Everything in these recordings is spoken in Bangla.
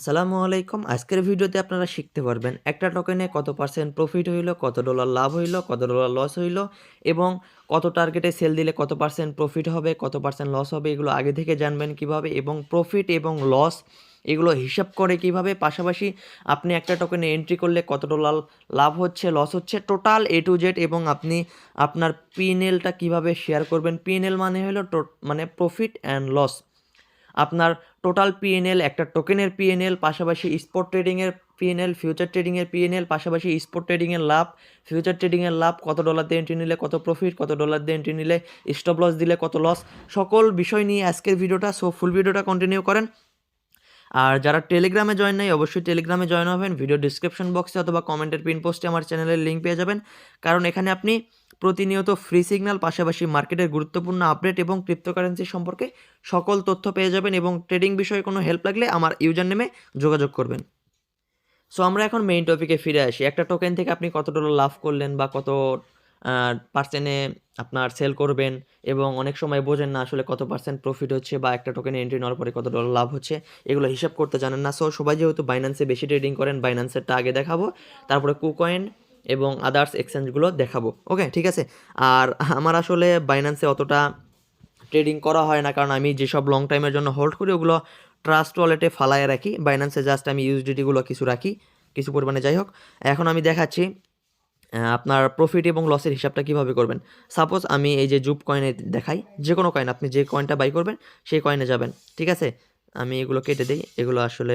আসসালামু আলাইকুম। আজকের ভিডিওতে আপনারা শিখতে পারবেন একটা টোকেনে কত পার্সেন্ট প্রফিট হইল, কত ডলার লাভ হইল, কত ডলার লস হইল এবং কত টার্গেটে সেল দিলে কত পার্সেন্ট প্রফিট হবে, কত পার্সেন্ট লস হবে, এগুলো আগে থেকে জানবেন কীভাবে এবং প্রফিট এবং লস এগুলো হিসাব করে কীভাবে। পাশাপাশি আপনি একটা টোকেনে এন্ট্রি করলে কত ডলার লাভ হচ্ছে লস হচ্ছে টোটাল এ টু জেড এবং আপনি আপনার পিএনএলটা কীভাবে শেয়ার করবেন? পিএনএল মানে হলো মানে প্রফিট অ্যান্ড লস আপনার টোটাল পিএনএল একটা টোকেনের পিএনএল পাশাপাশি স্পট ট্রেডিংয়ের পিএনএল ফিউচার ট্রেডিংয়ের পিএনএল পাশাপাশি স্পট ট্রেডিংয়ের লাভ ফিউচার ট্রেডিংয়ের লাভ, কত ডলার দিয়ে এন্ট্রি নিলে কত প্রফিট কত ডলার দিয়ে এন্ট্রি নিলে স্টপ লস দিলে কত লস সকল বিষয় নিয়ে আজকের ভিডিওটা সো ফুল ভিডিওটা কন্টিনিউ করেন। আর যারা টেলিগ্রামে জয়েন নেই, অবশ্যই টেলিগ্রামে জয়েন হবেন। ভিডিও ডিসক্রিপশন বক্সে অথবা কমেন্টের পিন পোস্টে আমার চ্যানেলের লিঙ্ক পেয়ে যাবেন। কারণ এখানে আপনি প্রতিনিয়ত ফ্রি সিগন্যাল পাশাপাশি মার্কেটের গুরুত্বপূর্ণ আপডেট এবং ক্রিপ্টোকারেন্সি সম্পর্কে সকল তথ্য পেয়ে যাবেন এবং ট্রেডিং বিষয়ে কোনো হেল্প লাগলে আমার ইউজার নেমে যোগাযোগ করবেন। সো আমরা এখন মেইন টপিকে ফিরে আসি। একটা টোকেন থেকে আপনি কত ডলার লাভ করলেন বা কত পার্সেন্টে আপনার সেল করবেন এবং অনেক সময় বোঝেন না আসলে কত পার্সেন্ট প্রফিট হচ্ছে বা একটা টোকেনে এন্ট্রি নেওয়ার পরে কত ডলার লাভ হচ্ছে। এগুলো হিসাব করতে জানেন না। সো সবাই যেহেতু বাইন্যান্সে বেশি ট্রেডিং করেন বাইন্যান্সেরটা আগে দেখাবো। তারপরে কুকয়েন এবং আদার্স এক্সচেঞ্জগুলো দেখাবো। ওকে ঠিক আছে? আর আমার আসলে বাইন্যান্সে অতটা ট্রেডিং করা হয় না। কারণ আমি যেসব লং টাইমের জন্য হোল্ড করি, ওগুলো ট্রাস্ট ওয়ালেটে ফালায় রাখি। বাইন্যান্সে জাস্ট আমি ইউএসডিটিগুলো কিছু রাখি। কিছু পরিমাণে যাই হোক। এখন আমি দেখাচ্ছি আপনার প্রফিট এবং লসের হিসাবটা কীভাবে করবেন? সাপোজ আমি এই যে জুপ কয়েনে দেখাই, যে কোনো কয়েন আপনি যে কয়েনটা বাই করবেন, সেই কয়েনে যাবেন, ঠিক আছে? আমি এগুলো কেটে দিই, এগুলো আসলে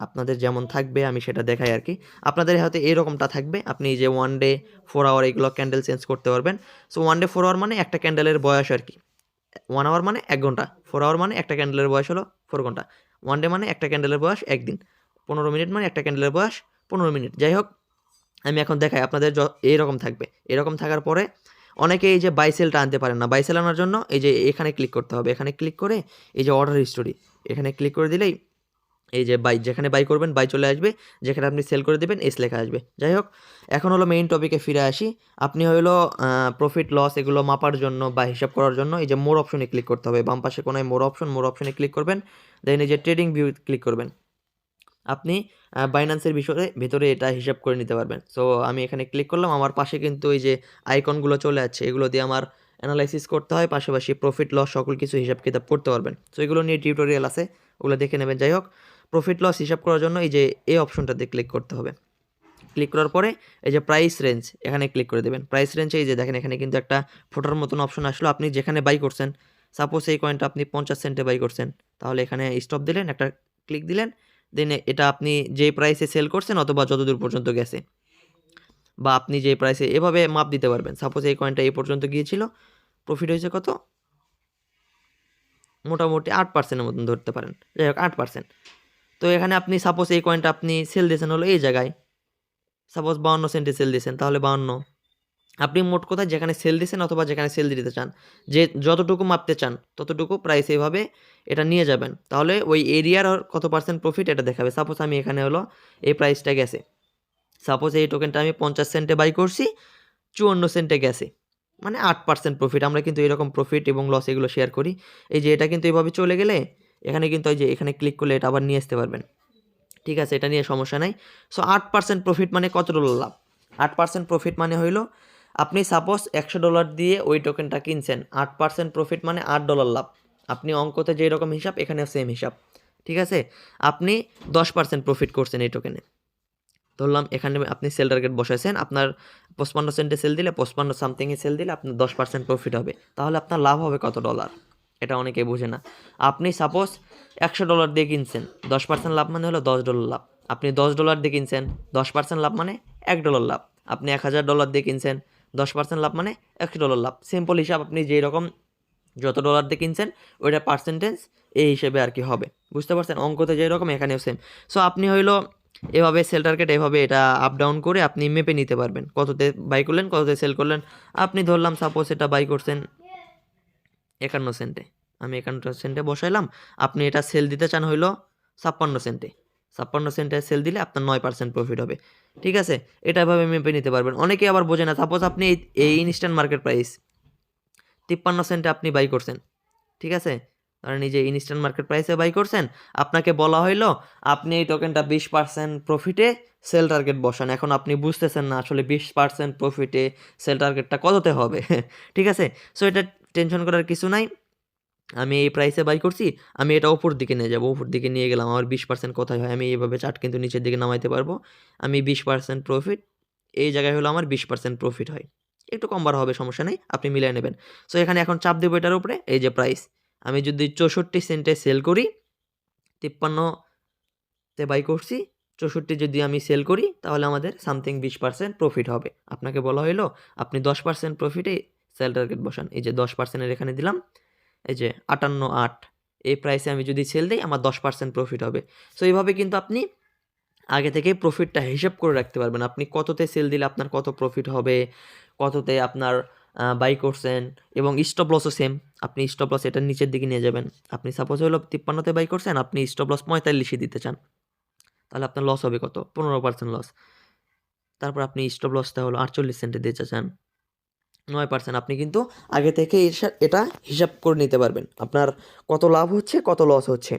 আপনাদের যেমন থাকবে, আমি সেটা দেখাই আর কি আপনাদের হয়তো এরকমটা থাকবে, আপনি যে ওয়ান ডে ফোর আওয়ার এগুলো ক্যান্ডেল চেঞ্জ করতে পারবেন। So one day four hour মানে একটা ক্যান্ডেলের বয়স আর কি ওয়ান আওয়ার মানে এক ঘণ্টা ফোর আওয়ার মানে একটা ক্যান্ডেলের বয়স হলো ফোর ঘণ্টা। ওয়ান ডে মানে একটা ক্যান্ডেলের বয়স একদিন, পনেরো মিনিট মানে একটা ক্যান্ডেলের বয়স পনেরো মিনিট। যাই হোক আমি এখন দেখাই, আপনাদের এরকম থাকবে। এরকম থাকার পরে অনেকে এই যে বাইসেলটা আনতে পারেন না। বাইসেল আনার জন্য এই যে এখানে ক্লিক করতে হবে। এখানে ক্লিক করে এই যে অর্ডার হিস্টোরি এখানে ক্লিক করে দিলেই এই যে বাই যেখানে বাই করবেন বাই চলে আসবে। যেখানে আপনি সেল করে দেবেন এস লেখা আসবে। যাই হোক, এখন হলো মেইন টপিকে ফিরে আসি। আপনি হলো প্রফিট লস এগুলো মাপার জন্য বা হিসাব করার জন্য এই যে মোর অপশনে ক্লিক করতে হবে। বাম পাশে কোনায় মোর অপশন মোর অপশনে ক্লিক করবেন। দেন এই যে ট্রেডিং ভিউ ক্লিক করবেন। আপনি বাইন্যান্সের বিষয়ে ভেতরে এটা হিসাব করে নিতে পারবেন। সো আমি এখানে ক্লিক করলাম, আমার পাশে কিন্তু এই যে আইকনগুলো চলে যাচ্ছে এগুলো দিয়ে আমার অ্যানালাইসিস করতে হয়, পাশাপাশি প্রফিট লস সকল কিছু হিসাব কিতাব করতে পারবেন। সো এগুলো নিয়ে টিউটোরিয়াল আছে, ওগুলো দেখে নেবেন, যাই হোক। প্রফিট লস হিসাব করার জন্য এই যে এই অপশনটাতে ক্লিক করতে হবে। ক্লিক করার পরে এই যে প্রাইস রেঞ্জ এখানে ক্লিক করে দেবেন। প্রাইস রেঞ্জে এই যে দেখেন, এখানে কিন্তু একটা ফোটার মতন অপশন আসলো। আপনি যেখানে বাই করছেন সাপোজ এই কয়েনটা আপনি পঞ্চাশ সেন্টে বাই করছেন, তাহলে এখানে স্টপ দিলেন, একটা ক্লিক দিলেন দেন এটা আপনি যেই প্রাইসে সেল করছেন অথবা যতদূর পর্যন্ত গেছে। বা আপনি যে প্রাইসে এভাবে মাপ দিতে পারবেন। সাপোজ এই কয়েনটা এই পর্যন্ত গিয়েছিল প্রফিট হয়েছে কত? মোটামুটি আট পার্সেন্টের মতন ধরতে পারেন। যাই হোক, আট পার্সেন্ট তো এখানে আপনি সাপোজ এই কয়েনটা আপনি সেল দিয়েছেন হলো এই জায়গায়। সাপোজ বাউন্ন সেন্টে সেল দিয়েছেন, তাহলে বাউন্ন। আপনি মোট কোথায় যেখানে সেল দিয়েছেন অথবা যেখানে সেল দিতে চান, যে যতটুকু মাপতে চান, ততটুকু প্রাইস এইভাবে এটা নিয়ে যাবেন। তাহলে ওই এরিয়ার কত পার্সেন্ট প্রফিট এটা দেখাবে। সাপোজ আমি এখানে হলো এই প্রাইসটা গেছে। সাপোজ এই টোকেনটা আমি পঞ্চাশ সেন্টে বাই করছি, চুয়ান্ন সেন্টে গেছে। মানে আট পার্সেন্ট প্রফিট আমরা কিন্তু এরকম প্রফিট এবং লস এগুলো শেয়ার করি। এই যে এটা কিন্তু এইভাবে চলে গেলে, এখানে কিন্তু ওই যে এখানে ক্লিক করলে এটা আবার নিয়ে আসতে পারবেন। ঠিক আছে, এটা নিয়ে সমস্যা নাই। সো আট পার্সেন্ট প্রফিট মানে কত ডলার লাভ? আট পার্সেন্ট প্রফিট মানে হইল আপনি সাপোজ একশো ডলার দিয়ে ওই টোকেনটা কিনছেন, আট পার্সেন্ট প্রফিট মানে আট ডলার লাভ। আপনি অঙ্কতে যেই রকম হিসাব এখানেও সেম হিসাব। ঠিক আছে? আপনি দশ পার্সেন্ট প্রফিট করছেন এই টোকেনে ধরলাম, এখানে আপনি সেল টার্গেট বসাইছেন, আপনার পঁচপান্ন সেন্টে সেল দিলে, পঁচপান্ন সামথিংয়ে সেল দিলে আপনার দশ পার্সেন্ট প্রফিট হবে। তাহলে আপনার লাভ হবে কত ডলার এটা অনেকে বোঝে না। আপনি সাপোজ একশো ডলার দিয়ে কিনছেন, দশ পার্সেন্ট লাভ মানে হলো দশ ডলার লাভ। আপনি দশ ডলার দিয়ে কিনছেন, দশ পার্সেন্ট লাভ মানে এক ডলার লাভ। আপনি এক হাজার ডলার দিয়ে কিনছেন দশ পার্সেন্ট লাভ মানে একশো ডলার লাভ। সিম্পল হিসাব আপনি যেই রকম যত ডলার দিয়ে কিনছেন, ওইটা পার্সেন্টেজ এই হিসেবে আর কি হবে। বুঝতে পারছেন? অঙ্কতে যেই রকম, এখানেও সেম সো আপনি হইল এভাবে সেল টার্গেট এভাবে এটা আপ ডাউন করে আপনি মেপে নিতে পারবেন। কততে বাই করলেন, কততে সেল করলেন। আপনি ধরলাম সাপোজ এটা বাই করছেন একান্ন সেন্টে আমি একান্ন সেন্টে বসাইলাম। আপনি এটা সেল দিতে চান হইল ছাপ্পান্ন সেন্টে ছাপ্পান্ন সেন্টে সেল দিলে আপনার নয় পার্সেন্ট প্রফিট হবে। ঠিক আছে? এটা এভাবে মেপে নিতে পারবেন। অনেকে আবার বোঝে না সাপোজ আপনি এই- ইনস্ট্যান্ট মার্কেট প্রাইস তিপ্পান্ন সেন্টে আপনি বাই করছেন। ঠিক আছে? ধরেন যে ইনস্ট্যান্ট মার্কেট প্রাইসে বাই করছেন, আপনাকে বলা হইল, আপনি এই টোকেনটা বিশ পার্সেন্ট প্রফিটে সেল টার্গেট বসান। এখন আপনি বুঝতেছেন না আসলে বিশ পার্সেন্ট প্রফিটে সেল টার্গেটটা কততে হবে। ঠিক আছে? সো এটা টেনশন করার কিছু নাই। আমি এই প্রাইসে বাই করছি, আমি এটা ওপর দিকে নিয়ে যাব, উপর দিকে নিয়ে গেলাম, আমার বিশ পার্সেন্ট কোথায় হয়? আমি এইভাবে চার্ট কিন্তু নিচের দিকে নামাইতে পারব। আমি বিশ পার্সেন্ট প্রফিট এই জায়গায় হলো আমার বিশ পার্সেন্ট প্রফিট হয়। একটু কম বার হবে, সমস্যা নেই, আপনি মিলিয়ে নেবেন। সো এখানে এখন চাপ দেবো এটার উপরে, এই যে প্রাইস আমি যদি চৌষট্টি সেন্টে সেল করি তিপ্পান্নতে বাই করছি, চৌষট্টি যদি আমি সেল করি, তাহলে আমাদের সামথিং বিশ পার্সেন্ট প্রফিট হবে। আপনাকে বলা হলো আপনি দশ পার্সেন্ট প্রফিটে সেল টার্গেট বসান, এই যে দশ পার্সেন্টের এখানে দিলাম এই যে আটান্ন আট, এই প্রাইসে আমি যদি সেল দিই, আমার দশ পার্সেন্ট প্রফিট হবে। সো এইভাবে কিন্তু আপনি আগে থেকেই প্রফিটটা হিসেব করে রাখতে পারবেন। আপনি কততে সেল দিলে আপনার কত প্রফিট হবে, কততে আপনার বাই করছেন এবং স্টপ লসও সেম আপনি স্টপ লস এটার নিচের দিকে নিয়ে যাবেন। আপনি সাপোজ হলো তিপ্পান্নতে বাই করছেন, আপনি স্টপ লস পঁয়তাল্লিশে দিতে চান। তাহলে আপনার লস হবে কত? পনেরো পার্সেন্ট লস তারপর আপনি স্টপ লসটা হলো আটচল্লিশ সেন্টে দিতে চান। নয় পার্সেন্ট আপনি কিন্তু আগে থেকে এটা হিসাব করে নিতে পারবেন। আপনার কত লাভ হচ্ছে, কত লস হচ্ছে।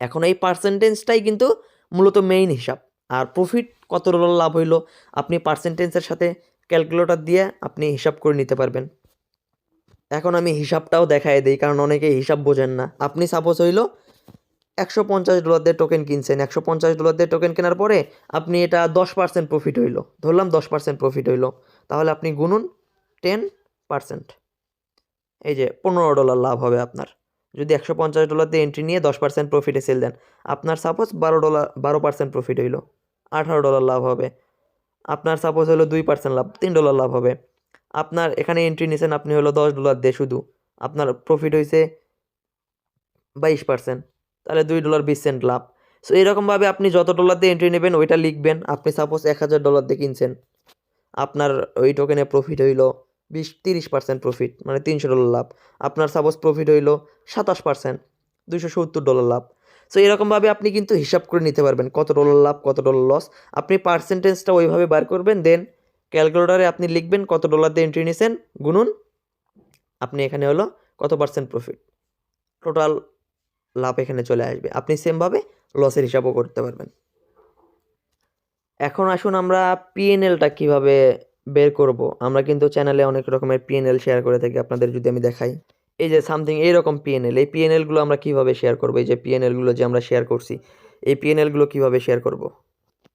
এখন এই পার্সেন্টেজটাই কিন্তু মূলত মেইন হিসাব। আর প্রফিট কত লাভ হইল, আপনি পার্সেন্টেজের সাথে ক্যালকুলেটর দিয়ে আপনি হিসাব করে নিতে পারবেন। এখন আমি হিসাবটাও দেখাই দিই, কারণ অনেকে হিসাব বোঝেন না। আপনি সাপোজ হইল একশো পঞ্চাশ ডলার দিয়ে টোকেন কিনছেন। একশো পঞ্চাশ ডলার দিয়ে টোকেন কেনার পরে আপনি এটা দশ পার্সেন্ট প্রফিট হইল। ধরলাম দশ পার্সেন্ট প্রফিট হইল। তাহলে আপনি গুনুন টেন পার্সেন্ট এই যে পনেরো ডলার লাভ হবে আপনার। যদি একশো পঞ্চাশ ডলার দিয়ে এন্ট্রি নিয়ে দশ পার্সেন্ট প্রফিটে সেল দেন, আপনার সাপোজ বারো ডলার, বারো পার্সেন্ট প্রফিট হইল, আঠারো ডলার লাভ হবে। আপনার সাপোজ হলো দুই পার্সেন্ট লাভ, তিন ডলার লাভ হবে। আপনার এখানে এন্ট্রি নিয়েছেন আপনি হলো দশ ডলার দিয়ে শুধু। আপনার প্রফিট হয়েছে বাইশ পার্সেন্ট তাহলে দুই ডলার বিশ সেন্ট লাভ। সো এরকমভাবে আপনি যত ডলার দিয়ে এন্ট্রি নেবেন, ওইটা লিখবেন। আপনি সাপোজ এক হাজার ডলার দিয়ে কিনছেন। আপনার ওই টোকেনে প্রফিট হইল বিশ, তিরিশ পার্সেন্ট প্রফিট মানে তিনশো ডলার লাভ। আপনার সাপোজ প্রফিট হইল সাতাশ পার্সেন্ট দুশো সত্তর ডলার লাভ। সো এরকমভাবে আপনি কিন্তু হিসাব করে নিতে পারবেন কত ডলার লাভ, কত ডলার লস আপনি পার্সেন্টেজটা ওইভাবে বার করবেন দেন ক্যালকুলেটারে আপনি লিখবেন কত ডলার দিয়ে এন্ট্রি নিয়েছেন গুনুন। আপনি এখানে হলো কত পার্সেন্ট প্রফিট টোটাল লাভ এখানে চলে আসবে। আপনি সেমভাবে লসের হিসাবও করতে পারবেন। এখন আসুন আমরা পিএনএলটা কীভাবে বের করব। আমরা কিন্তু চ্যানেলে অনেক রকমের পিএনএল শেয়ার করে থাকি, আপনাদের যদি আমি দেখাই। এই যে সামথিং এইরকম পিএনএল এই পিএনএলগুলো আমরা কীভাবে শেয়ার করব? এই যে পিএনএলগুলো যে আমরা শেয়ার করছি, এই পিএনএলগুলো কীভাবে শেয়ার করব?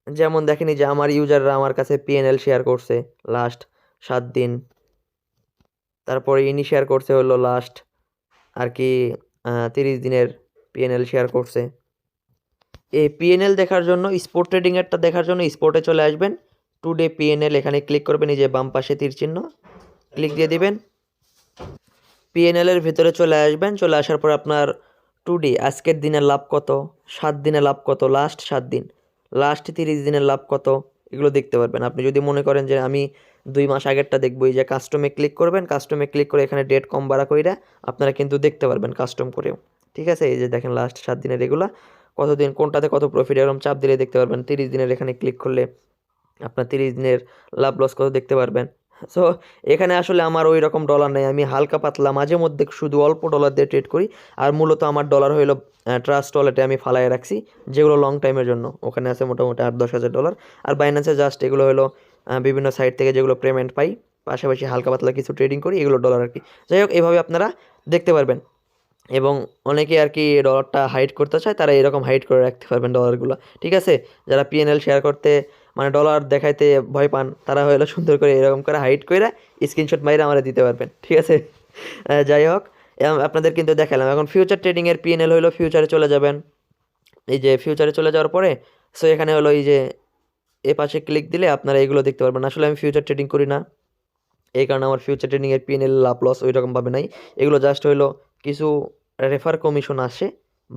যেমন দেখেনি যে আমার ইউজাররা আমার কাছে পিএনএল শেয়ার করছে লাস্ট সাত দিন। তারপরে ইনি শেয়ার করছে হলো লাস্ট আর কি তিরিশ দিনের পিএনএল শেয়ার করছে। এই পিএনএল দেখার জন্য স্পোর্ট ট্রেডিংয়েরটা দেখার জন্য স্পোর্টে চলে আসবেন। টু ডে পিএনএল এখানে ক্লিক করবেন, এই যে বাম পাশে তীর চিহ্ন ক্লিক দিয়ে দিবেন। পিএনএল এর ভিতরে চলে আসবেন, চলে আসার পর আপনার টু ডে আজকের দিনের লাভ কত? সাত দিনের লাভ কত? লাস্ট সাত দিন। লাস্ট তিরিশ দিনের লাভ কত? এগুলো দেখতে পারবেন। আপনি যদি মনে করেন যে আমি দুই মাস আগেরটা দেখব, এই যে কাস্টমে ক্লিক করবেন কাস্টমে ক্লিক করে এখানে ডেট কম বাড়া কইরা আপনারা কিন্তু দেখতে পারবেন কাস্টম করেও। ঠিক আছে? এই যে দেখেন লাস্ট সাত দিনের এগুলা কতদিন, কোনটাতে কত প্রফিট এরকম চাপ দিলে দেখতে পারবেন। তিরিশ দিনের এখানে ক্লিক করলে আপনার তিরিশ দিনের লাভ লস কত দেখতে পারবেন। সো এখানে আসলে আমার ওই রকম ডলার নেই। আমি হালকা পাতলা, মাঝে মধ্যে শুধু অল্প ডলার দিয়ে ট্রেড করি। আর মূলত আমার ডলার হইল ট্রাস্ট ওয়ালেটে আমি ফালাই রাখছি, যেগুলো লং টাইমের জন্য। ওখানে আছে মোটামুটি আট দশ হাজার ডলার আর বাইন্যান্সে জাস্ট এগুলো হলো বিভিন্ন সাইট থেকে যেগুলো পেমেন্ট পাই, পাশাপাশি হালকা পাতলা কিছু ট্রেডিং করি, এগুলো ডলার আর কি। যাই হোক, এভাবে আপনারা দেখতে পারবেন। এবং অনেকে আর কি ডলারটা হাইড করতে চায়, তারা এরকম হাইড করে রাখতে পারবেন ডলারগুলো ঠিক আছে? যারা পিএনএল শেয়ার করতে মানে ডলার দেখাইতে ভয় পান, তারা হলো সুন্দর করে এরকম করে হাইড করে স্ক্রিনশট মাইরে আমরা দিতে পারবেন, ঠিক আছে? যাই হোক আপনাদের কিন্তু দেখালাম, এখন ফিউচার ট্রেডিংয়ের পিএনএল হলো ফিউচারে চলে যাবেন। এই যে ফিউচারে চলে যাওয়ার পরে সো এখানে হলো এই যে এ পাশে ক্লিক দিলে আপনারা এগুলো দেখতে পারবেন। আসলে আমি ফিউচার ট্রেডিং করি না, এই কারণে আমার ফিউচার ট্রেডিংয়ের পিএনএল লাভ লস ওই রকমভাবে নাই। এগুলো জাস্ট হইল কিছু রেফার কমিশন আসে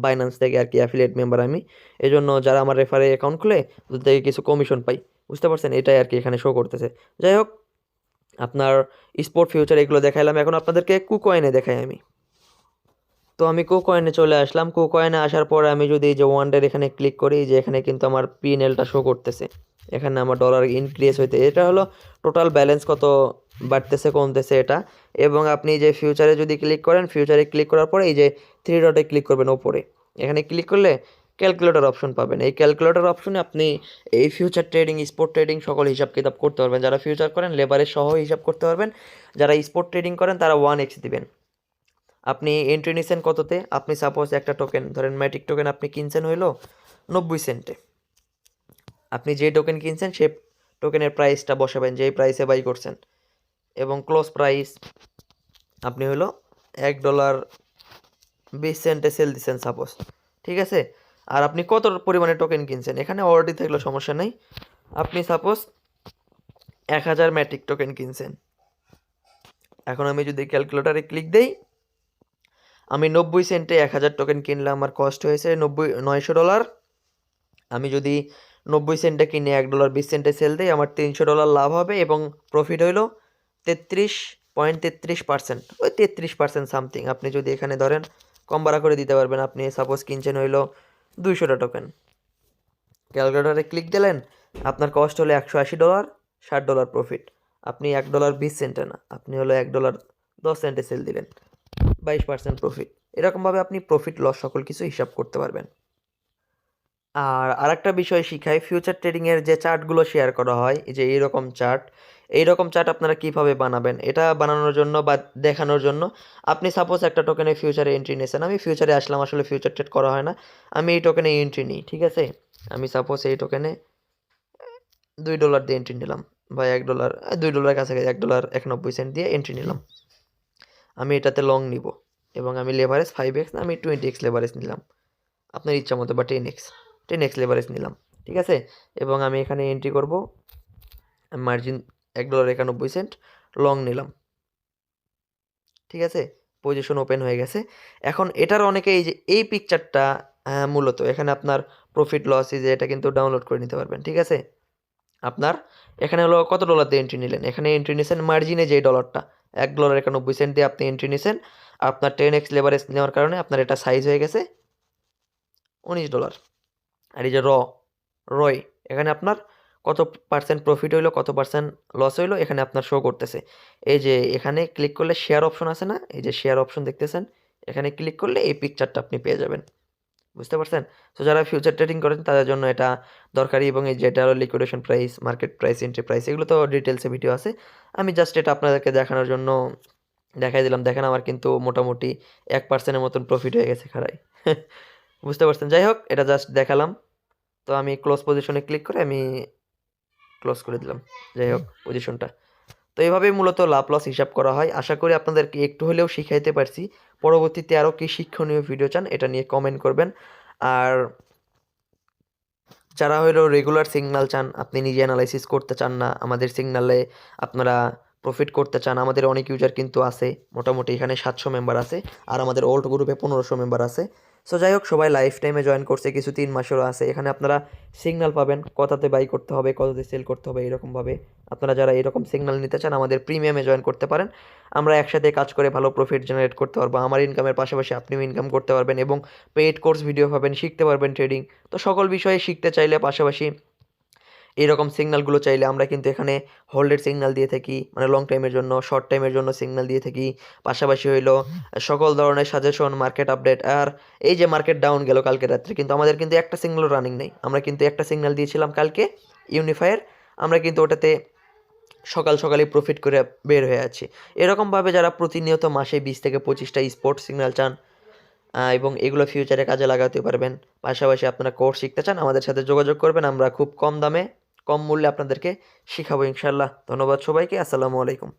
বাইন্যান্স থেকে আর কি অ্যাফিলিয়েট মেম্বার আমি। এই জন্য যারা আমার রেফারে অ্যাকাউন্ট খুলে ওদের থেকে কিছু কমিশন পাই। বুঝতে পারছেন? এটাই আর কি এখানে শো করতেছে। যাই হোক, আপনার স্পোর্ট ফিউচার এগুলো দেখাইলাম। এখন আপনাদেরকে কুকয়েনে দেখাই আমি। তো আমি কুকয়েনে চলে আসলাম। কুকয়েনে আসার পর আমি যদি যে যে ওয়ানডের এখানে ক্লিক করি, যে এখানে কিন্তু আমার পিএনএলটা শো করতেছে। এখানে আমার ডলার ইনক্রিজ হইতে, এটা হলো টোটাল ব্যালেন্স কত বাড়তেছে, কমতেছে এটা। এবং আপনি যে ফিউচারে যদি ক্লিক করেন ফিউচারে ক্লিক করার পরে এই যে থ্রি ডটে ক্লিক করবেন ওপরে। এখানে ক্লিক করলে ক্যালকুলেটর অপশন পাবেন। এই ক্যালকুলেটর অপশনে আপনি এই ফিউচার ট্রেডিং স্পোর্ট ট্রেডিং সকল হিসাব কিতাব করতে পারবেন। যারা ফিউচার করেন লেবারের সহ হিসাব করতে পারবেন। যারা স্পোর্ট ট্রেডিং করেন, তারা ওয়ান এক্স দিবেন। আপনি এন্ট্রি নিছেন কততে? আপনি সাপোজ একটা টোকেন ধরেন ম্যাটিক টোকেন আপনি কিনছেন হইল নব্বই সেন্টে আপনি যে টোকেন কিনছেন, সে টোকেনের প্রাইসটা বসাবেন, যেই প্রাইসে বাই করছেন। এবং ক্লোজ প্রাইস আপনি হলো এক ডলার বিশ সেন্টে সেল দিচ্ছেন সাপোজ ঠিক আছে? আর আপনি কত পরিমাণে টোকেন কিনছেন? এখানে অলরেডি থাকলে সমস্যা নেই। আপনি সাপোজ এক হাজার ম্যাট্রিক টোকেন কিনছেন। এখন আমি যদি ক্যালকুলেটারে ক্লিক দেই, আমি নব্বই সেন্টে এক হাজার টোকেন কিনলে আমার কস্ট হয়েছে নব্বই, নয়শো ডলার আমি যদি নব্বই সেন্টে কিনে এক ডলার বিশ সেন্টে সেল দিই আমার তিনশো ডলার লাভ হবে এবং প্রফিট হইল তেত্রিশ পয়েন্ট তেত্রিশ পার্সেন্ট ওই তেত্রিশ পার্সেন্ট সামথিং আপনি যদি এখানে ধরেন, কম ভাড়া করে দিতে পারবেন। আপনি সাপোজ কিনছেন হইল দুইশোটা টোকেন ক্যালকুলেটারে ক্লিক দিলেন, আপনার কস্ট হলো একশো আশি ডলার, ষাট ডলার প্রফিট আপনি এক ডলার বিশ সেন্টে না, আপনি হলো এক ডলার দশ সেন্টে সেল দিলেন, বাইশ পার্সেন্ট প্রফিট এরকমভাবে আপনি প্রফিট লস সকল কিছু হিসাব করতে পারবেন। আর আরেকটা বিষয় শিখাই ফিউচার ট্রেডিংয়ের যে চার্টগুলো শেয়ার করা হয়, এই যে এইরকম চার্ট এইরকম চার্ট আপনারা কীভাবে বানাবেন? এটা বানানোর জন্য বা দেখানোর জন্য আপনি সাপোজ একটা টোকেনে ফিউচারে এন্ট্রি নিয়েছেন, আমি ফিউচারে আসলাম, আসলে ফিউচার ট্রেড করা হয় না, আমি এই টোকেনে এন্ট্রি নিই, ঠিক আছে? আমি সাপোজ এই টোকেনে দুই ডলার দিয়ে এন্ট্রি নিলাম বা এক ডলার দুই ডলার কাছাকাছি, এক ডলার একানব্বই সেন্ট দিয়ে এন্ট্রি নিলাম। আমি এটাতে লং নিব এবং আমি লেভারেজ ফাইভ এক্স আমি টোয়েন্টি এক্স লেভারেজ নিলাম। আপনার ইচ্ছা মতো বা ten X ten X leverage নিলাম, ঠিক আছে? এবং আমি এখানে এন্ট্রি করব মার্জিন এক ডলার একানব্বই সেন্ট লং নিলাম, ঠিক আছে? পজিশন ওপেন হয়ে গেছে। এখন এটার অনেকে এই যে, এই পিকচারটা মূলত এখানে আপনার প্রফিট লস যে, এটা কিন্তু ডাউনলোড করে নিতে পারবেন, ঠিক আছে? আপনার এখানে হলো কত ডলার দিয়ে এন্ট্রি নিলেন? এখানে এন্ট্রি নিয়েছেন মার্জিনে যেই ডলারটা এক ডলার একানব্বই সেন্ট দিয়ে আপনি এন্ট্রি নিয়েছেন আপনার টেন এক্স লেভারেজ নেওয়ার কারণে আপনার এটা সাইজ হয়ে গেছে উনিশ ডলার আর এই যে র, রয়, এখানে আপনার কত পার্সেন্ট প্রফিট হইল, কত পার্সেন্ট লস হইল, এখানে আপনার শো করতেছে। এই যে এখানে ক্লিক করলে শেয়ার অপশন আছে না? এই যে শেয়ার অপশন দেখতেছেন, এখানে ক্লিক করলে এই পিকচারটা আপনি পেয়ে যাবেন। বুঝতে পারছেন? তো যারা ফিউচার ট্রেডিং করেন, তাদের জন্য এটা দরকারি এবং এই যেটা liquidation price market price entry price এগুলো তো ডিটেলসে ভিডিও আছে। আমি জাস্ট এটা আপনাদেরকে দেখানোর জন্য দেখাই দিলাম। দেখেন আমার কিন্তু মোটামুটি এক পার্সেন্টের মতন প্রফিট হয়ে গেছে খাড়াই বুঝতে পারছেন? যাই হোক, এটা জাস্ট দেখালাম। তো আমি ক্লোজ পজিশনে ক্লিক করে আমি ক্লোজ করে দিলাম। যাই হোক পজিশনটা তো এইভাবেই মূলত লাভ লস হিসাব করা হয়। আশা করি আপনাদেরকে একটু হলেও শিখাইতে পারছি। পরবর্তীতে আরও কি শিক্ষণীয় ভিডিও চান, এটা নিয়ে কমেন্ট করবেন। আর যারা হলো রেগুলার সিগনাল চান, আপনি নিজে অ্যানালাইসিস করতে চান না, আমাদের সিগনালে আপনারা প্রফিট করতে চান, আমাদের অনেক ইউজার কিন্তু আছে, মোটামুটি এখানে সাতশো মেম্বার আছে, আর আমাদের ওল্ড গ্রুপে পনেরোশো মেম্বার আছে। সো যাই হোক সবাই লাইফ টাইমে জয়েন করছে, কিছু তিন মাসেরও আছে। এখানে আপনারা সিগনাল পাবেন কততে বাই করতে হবে কততে সেল করতে হবে, এরকমভাবে। আপনারা যারা এরকম সিগনাল নিতে চান, আমাদের প্রিমিয়ামে জয়েন করতে পারেন। আমরা একসাথে কাজ করে ভালো প্রফিট জেনারেট করতে পারব। আমার ইনকামের পাশাপাশি আপনিও ইনকাম করতে পারবেন এবং পেইড কোর্স ভিডিও পাবেন, শিখতে পারবেন ট্রেডিং তো সকল বিষয়ে শিখতে চাইলে পাশাপাশি এরকম সিগনালগুলো চাইলে আমরা কিন্তু এখানে হোল্ডের সিগনাল দিয়ে থাকি মানে লং টাইমের জন্য শর্ট টাইমের জন্য সিগনাল দিয়ে থাকি। পাশাপাশি হইল সকল ধরনের সাজেশন মার্কেট আপডেট আর এই যে মার্কেট ডাউন গেল কালকে রাত্রে, কিন্তু আমাদের কিন্তু একটা সিগনাল রানিং নেই। আমরা কিন্তু একটা সিগনাল দিয়েছিলাম কালকে ইউনিফায়ার আমরা কিন্তু ওটাতে সকাল সকালে প্রফিট করে বের হয়ে আছি। এরকমভাবে যারা প্রতিনিয়ত মাসে বিশ থেকে পঁচিশটা স্পোর্ট সিগনাল চান এবং এগুলো ফিউচারে কাজে লাগাতে পারবেন, পাশাপাশি আপনারা কোর্স শিখতে চান, আমাদের সাথে যোগাযোগ করবেন, আমরা খুব কম দামে কম মূল্যে আপনাদেরকে শেখাবো ইনশাল্লাহ ধন্যবাদ সবাইকে আসসালামু আলাইকুম।